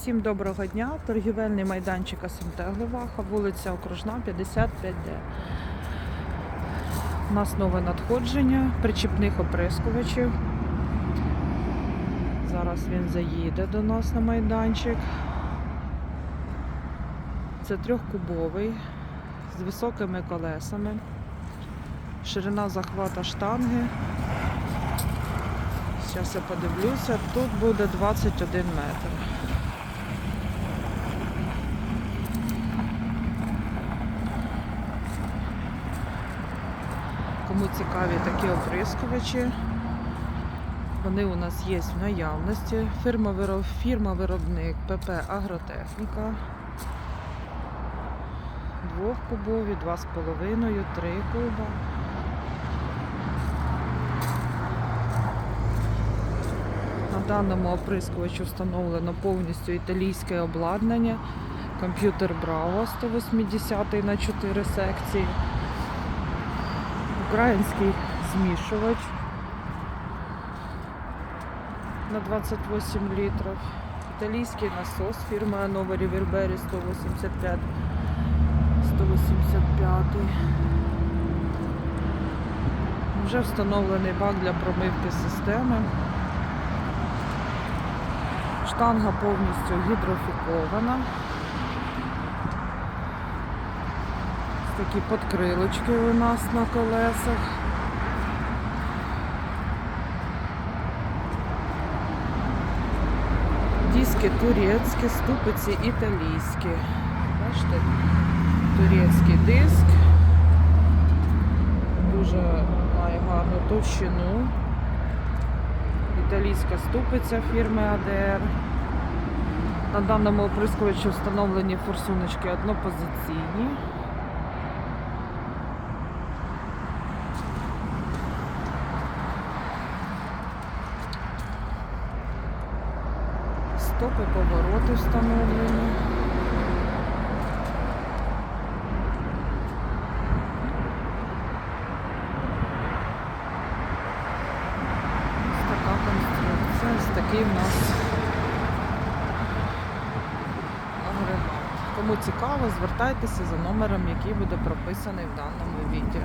Всім доброго дня. Торгівельний майданчик СМТ Гливаха, вулиця Окружна, 55D. У нас нове надходження причіпних оприскувачів. Зараз він заїде до нас на майданчик. Це трьохкубовий з високими колесами. Ширина захвата штанги. Зараз я подивлюся. Тут буде 21 метр. Кому цікаві такі оприскувачі, вони у нас є в наявності. Фірма, вироб... Фірма виробник ПП Агротехніка. Двохкубові, два з половиною, три куба. На даному оприскувачу встановлено повністю італійське обладнання. Комп'ютер Bravo 180 на 4 секції. Український змішувач на 28 літрів. Італійський насос фірми Anova Riverberi 185 185. Вже встановлений бак для промивки системи. Штанга повністю гідрофікована. Ось такі подкрилочки у нас на колесах. Диски турецькі, ступиці італійські. Бачите, турецький диск. Дуже має гарну товщину. Італійська ступиця фірми АДР. На даному оприскувачі встановлені форсуночки однопозиційні. Стопи повороти встановлені. Ось така конструкція. Ось такий в нас агрегат. Кому цікаво, звертайтеся за номером, який буде прописаний в даному відео.